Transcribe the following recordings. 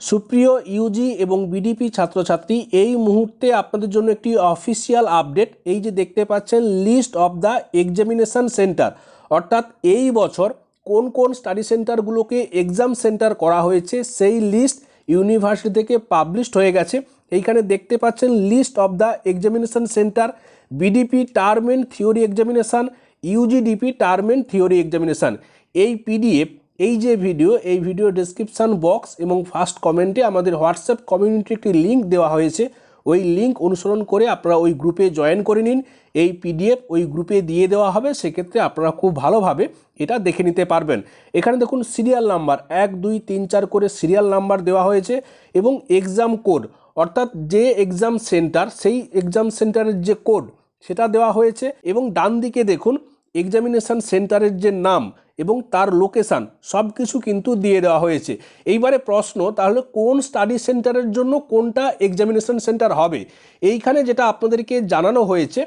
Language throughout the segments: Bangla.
সুপ্রিয় ইউজি এবং বিডিপি ছাত্রছাত্রী, এই মুহূর্তে আপনাদের জন্য একটি অফিসিয়াল আপডেট এই যে দেখতে পাচ্ছেন list of the examination centre অর্থাৎ এই বছর কোন কোন স্টাডি সেন্টারগুলোকে এক্সাম সেন্টার করা হয়েছে, সেই লিস্ট ইউনিভার্সিটি থেকে পাবলিশড হয়ে গেছে। এইখানে দেখতে পাচ্ছেন list of the examination centre BDP term end theory examination UGDP term end theory examination এই পিডিএফ এই যে ভিডিও এই ভিডিও ডেসক্রিপশান বক্স এবং ফার্স্ট কমেন্টে আমাদের হোয়াটসঅ্যাপ কমিউনিটি একটি লিঙ্ক দেওয়া হয়েছে। ওই লিঙ্ক অনুসরণ করে আপনারা ওই গ্রুপে জয়েন করে নিন। এই পিডিএফ ওই গ্রুপে দিয়ে দেওয়া হবে, সেক্ষেত্রে আপনারা খুব ভালোভাবে এটা দেখে নিতে পারবেন। এখানে দেখুন সিরিয়াল নাম্বার এক, দুই, তিন, চার করে সিরিয়াল নাম্বার দেওয়া হয়েছে এবং এক্সাম কোড অর্থাৎ যে এক্সাম সেন্টার সেই এক্সাম সেন্টারের যে কোড সেটা দেওয়া হয়েছে এবং ডান দিকে দেখুন এক্সামিনেশন সেন্টারের যে নাম এবং তার লোকেশান সব কিছু কিন্তু দিয়ে দেওয়া হয়েছে। এইবারে প্রশ্ন, তাহলে কোন স্টাডি সেন্টারের জন্য কোনটা এক্সামিনেশন সেন্টার হবে? এইখানে যেটা আপনাদেরকে জানানো হয়েছে,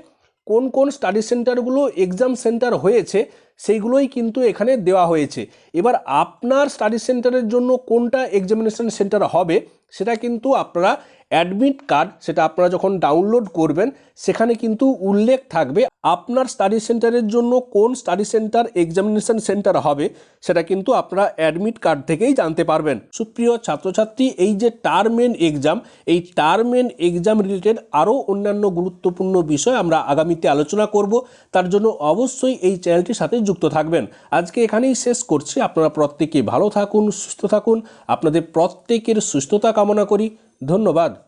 কোন কোন স্টাডি সেন্টারগুলো এক্সাম সেন্টার হয়েছে সেইগুলোই কিন্তু এখানে দেওয়া হয়েছে। এবার আপনার স্টাডি সেন্টারের জন্য কোনটা এক্সামিনেশন সেন্টার হবে, সেটা কিন্তু আপনারা অ্যাডমিট কার্ড সেটা আপনারা যখন ডাউনলোড করবেন, সেখানে কিন্তু উল্লেখ থাকবে আপনার স্টাডি সেন্টারের জন্য কোন স্টাডি সেন্টার এক্সামিনেশন সেন্টার হবে, সেটা কিন্তু আপনারা অ্যাডমিট কার্ড থেকেই জানতে পারবেন। সুপ্রিয় ছাত্রছাত্রী, এই যে টার্ম টার্মেন এক্সাম এই term term end exam related আরও অন্যান্য গুরুত্বপূর্ণ বিষয় আমরা আগামীতে আলোচনা করব। তার জন্য অবশ্যই এই চ্যানেলটির সাথে যুক্ত থাকবেন। আজকে এখানেই শেষ করছি। আপনারা প্রত্যেকে ভালো থাকুন, সুস্থ থাকুন। আপনাদের প্রত্যেকের সুস্থতা কামনা করি। ধন্যবাদ।